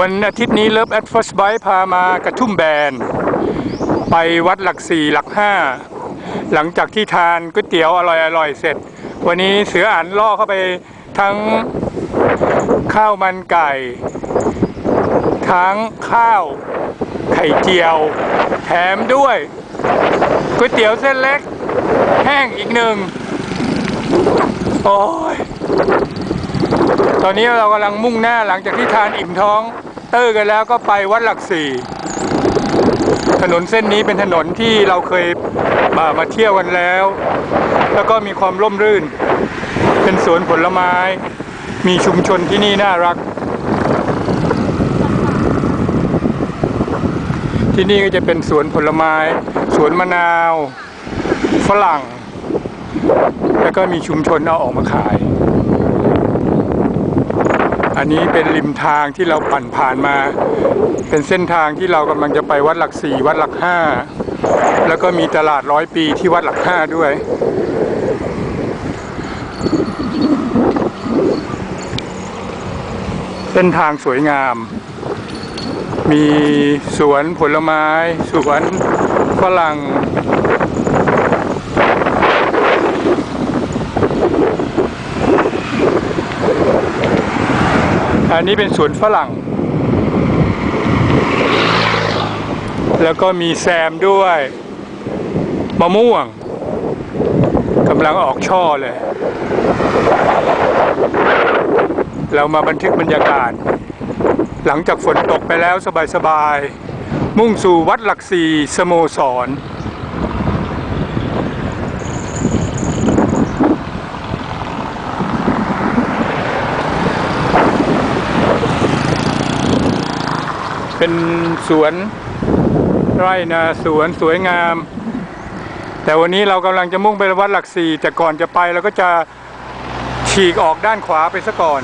วันอาทิตย์นี้เลิฟแอดฟ s สไบพามากระทุ่มแบน ไปวัดหลักสี่หลักห้าหลังจากที่ทานก๋วยเตี๋ยวอร่อยๆเสร็จ วันนี้เสืออ่านล่อเข้าไปทั้งข้าวมันไก่ ทั้งข้าวไข่เจียว แถมด้วยก๋วยเตี๋ยวเส้นเล็ก แห้งอีกหนึ่งโอ้ยตอนนี้เรากำลังมุ่งหน้าหลังจากที่ทานอิ่มท้อง เตอร์กันแล้วก็ไปวัดหลักสี่ถนนเส้นนี้เป็นถนนที่เราเคยมามาเที่ยวกันแล้ว แล้วก็มีความร่มรื่น เป็นสวนผลไม้ มีชุมชนที่นี่น่ารัก ที่นี่ก็จะเป็นสวนผลไม้ สวนมะนาว ฝรั่ง แล้วก็มีชุมชนเอาออกมาขาย อันนี้เป็นริมทางที่เราปั่นผ่านมา เป็นเส้นทางที่เรากำลังจะไปวัดหลักสี่วัดหลักห้าแล้วก็มีตลาดร้อยปีที่วัดหลักห้าด้วย เส้นทางสวยงาม มีสวนผลไม้ สวนฝรั่ง อันนี้เป็นสวนฝรั่ง แล้วก็มีแซมด้วยมะม่วงกำลังออกช่อเลย เรามาบันทึกบรรยากาศ หลังจากฝนตกไปแล้วสบายๆ มุ่งสู่วัดหลักสี่สโมสร เป็นสวนไร่นาสวนสวยงาม แต่วันนี้เรากำลังจะมุ่งไปวัดหลักสี่แต่ก่อนจะไปเราก็จะฉีกออกด้านขวาไปซะก่อน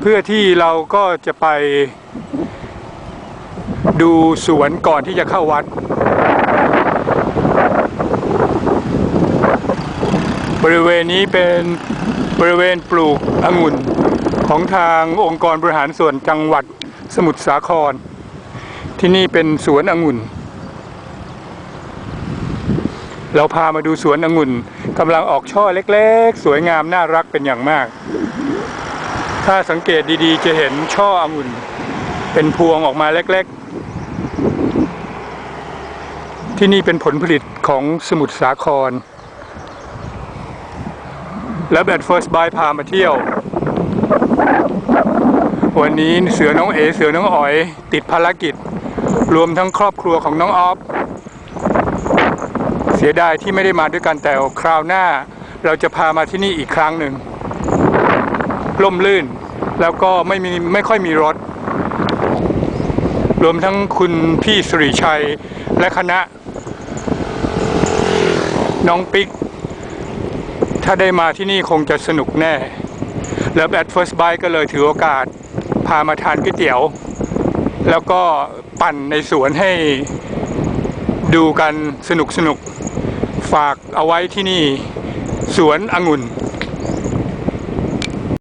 เพื่อที่เราก็จะไปดูสวนก่อนที่จะเข้าวัด บริเวณนี้เป็นบริเวณปลูกองุ่น ของทางองค์กรบริหารส่วนจังหวัดสมุทรสาคร ที่นี่เป็นสวนองุ่น เราพามาดูสวนองุ่นกำลังออกช่อเล็กๆ สวยงามน่ารักเป็นอย่างมาก ถ้าสังเกตดีๆ จะเห็นช่อองุ่น เป็นพวงออกมาเล็กๆ ที่นี่เป็นผลผลิตของสมุทรสาคร แล้วแบดเฟิร์สบายพามาเที่ยว วันนี้เสือน้องเอเสือน้องอ๋อย ติดภารกิจ รวมทั้งครอบครัวของน้องออฟเสียดายที่ไม่ได้มาด้วยกันแต่คราวหน้า เราจะพามาที่นี่อีกครั้งหนึ่งล่มลื่น แล้วก็ไม่มีไม่ค่อยมีรถ รวมทั้งคุณพี่สุริชัยและคณะ น้องปิ๊ก ถ้าได้มาที่นี่คงจะสนุกแน่ แล้วแอดเฟิร์สไบก็เลยถือโอกาสพามาทานก๋วยเตี๋ยว แล้วก็ปั่นในสวนให้ดูกันสนุกสนุกฝากเอาไว้ที่นี่ สวนองุ่น